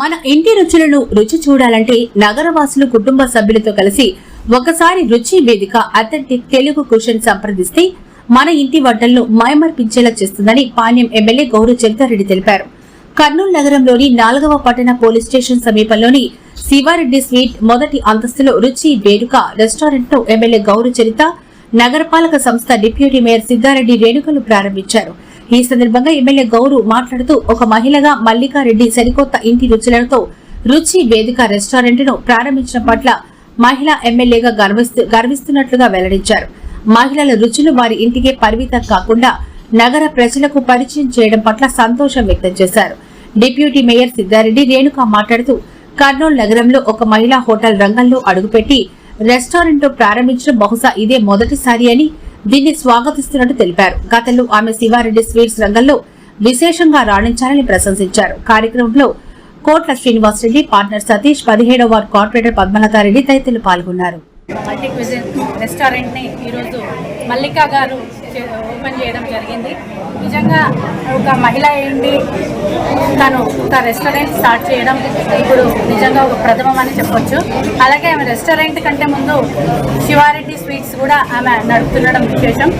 మన ఇంటి రుచులను రుచి చూడాలంటే నగరవాసులు కుటుంబ సభ్యులతో కలిసి ఒకసారి రుచి వేదిక అథెంటిక్ తెలుగు కుషన్ సంప్రదిస్తే మన ఇంటి వంటలను మైమర్పించేలా చేస్తుందని పాణ్యం ఎమ్మెల్యే గౌరు చరితారెడ్డి తెలిపారు. కర్నూలు నగరంలోని నాలుగవ పట్టణ పోలీస్ స్టేషన్ సమీపంలోని శివారెడ్డి స్వీట్ మొదటి అంతస్తులో రుచి వేడుక రెస్టారెంట్ను ఎమ్మెల్యే గౌరు చరిత నగరపాలక సంస్థ డిప్యూటీ మేయర్ సిద్ధారెడ్డి రేణుకలు ప్రారంభించారు. ఈ సందర్భంగా ఎమ్మెల్యే గౌరు మాట్లాడుతూ ఒక మహిళగా మల్లికారెడ్డి సరికొత్త ఇంటి రుచులతో రుచి వేదిక రెస్టారెంట్ను ప్రారంభించడం పట్ల మహిళా ఎమ్మెల్యేగా గర్విస్తున్నట్లుగా వెల్లడించారు. మహిళల రుచులు వారి ఇంటికే పరిమితం కాకుండా నగర ప్రజలకు పరిచయం చేయడం పట్ల సంతోషం వ్యక్తం చేశారు. డిప్యూటీ మేయర్ సిద్ధారెడ్డి రేణుక మాట్లాడుతూ కర్నూలు నగరంలో ఒక మహిళా హోటల్ రంగంలో అడుగుపెట్టి రెస్టారెంట్ ప్రారంభించడం బహుశా ఇదే మొదటిసారి అని దీన్ని స్వాగతిస్తున్నట్టు తెలిపారు. గతంలో ఆమె శివారెడ్డి స్వీట్స్ రంగంలో విశేషంగా రాణించాలని ప్రశంసించారు. కార్యక్రమంలో కోట్ల శ్రీనివాసరెడ్డి పార్ట్నర్ సతీష్ పదిహేడవ వార్డు కార్పొరేటర్ పద్మలతారెడ్డి తదితరులు పాల్గొన్నారు. మల్టీ క్విజిన్ రెస్టారెంట్ని ఈరోజు మల్లికా గారు ఓపెన్ చేయడం జరిగింది. నిజంగా ఒక మహిళ అయింది. తను ఒక రెస్టారెంట్ స్టార్ట్ చేయడం ఇప్పుడు నిజంగా ఒక ప్రథమం అని చెప్పొచ్చు. అలాగే ఆమె రెస్టారెంట్ కంటే ముందు శివారెడ్డి స్వీట్స్ కూడా ఆమె నడుపుతుండడం విశేషం.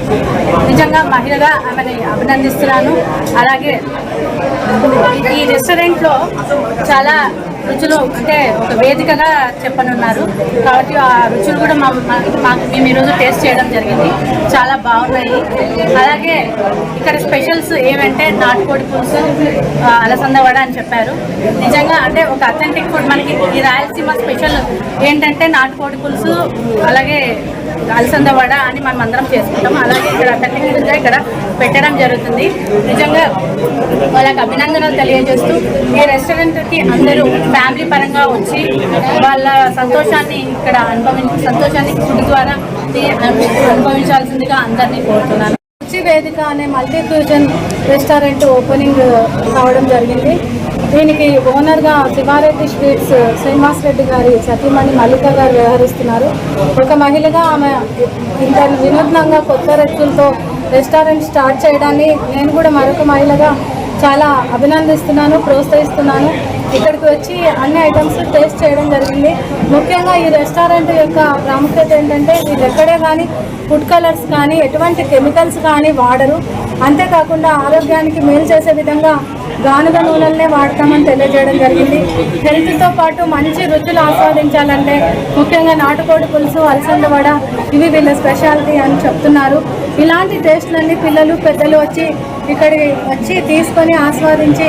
నిజంగా మహిళగా ఆమెని అభినందిస్తున్నాను. అలాగే ఈ రెస్టారెంట్లో చాలా రుచులు అంటే ఒక వేదికగా చెప్పనున్నారు. కాబట్టి ఆ రుచులు కూడా మా మాకు మేము ఈరోజు టేస్ట్ చేయడం జరిగింది. చాలా బాగున్నాయి. అలాగే ఇక్కడ స్పెషల్స్ ఏమంటే నాటుకోడి పులుసు అలసంద వడ అని చెప్పారు. నిజంగా అంటే ఒక అథెంటిక్ ఫుడ్ మనకి ఈ రాయలసీమ స్పెషల్ ఏంటంటే నాటుకోడి పులుసు అలాగే అలసంద వడ అని మనం అందరం చేసుకుంటాం. అలాగే ఇక్కడ అథెంటిక్ ఇక్కడ పెట్టడం జరుగుతుంది. నిజంగా వాళ్ళకి అభినందనలు తెలియజేస్తూ ఈ రెస్టారెంట్కి అందరూ ఫ్యామిలీ పరంగా వచ్చి వాళ్ళ సంతోషాన్ని ఇక్కడ అనుభవించి సంతోషాన్ని ఫుడ్ ద్వారా అనుభవించాల్సిందిగా అందరినీ కోరుతున్నాను. రుచి వేదిక అనే మల్టీ ఫ్యూజన్ రెస్టారెంట్ ఓపెనింగ్ కావడం జరిగింది. దీనికి ఓనర్గా శివారెడ్డి స్వీట్స్ శ్రీనివాస్ రెడ్డి గారి సతీమణి మల్లిక గారు వ్యవహరిస్తున్నారు. ఒక మహిళగా ఆమె ఇంత వినూత్నంగా కొత్త రెచ్చులతో రెస్టారెంట్ స్టార్ట్ చేయడాన్ని నేను కూడా మరొక మహిళగా చాలా అభినందిస్తున్నాను ప్రోత్సహిస్తున్నాను. ఇక్కడికి వచ్చి అన్ని ఐటమ్స్ టేస్ట్ చేయడం జరిగింది. ముఖ్యంగా ఈ రెస్టారెంట్ యొక్క ప్రాముఖ్యత ఏంటంటే ఇది ఎక్కడే కానీ ఫుడ్ కలర్స్ కానీ ఎటువంటి కెమికల్స్ కానీ వాడరు. అంతేకాకుండా ఆరోగ్యానికి మేలు చేసే విధంగా గానుగ నూనెలనే వాడతామని తెలియజేయడం జరిగింది. హెల్త్తో పాటు మంచి రుచులు ఆస్వాదించాలంటే ముఖ్యంగా నాటుకోడి పులుసు అలసంద వడ ఇవి వీళ్ళ స్పెషాలిటీ అని చెప్తున్నారు. ఇలాంటి టేస్ట్లన్నీ పిల్లలు పెద్దలు వచ్చి ఇక్కడికి వచ్చి తీసుకొని ఆస్వాదించి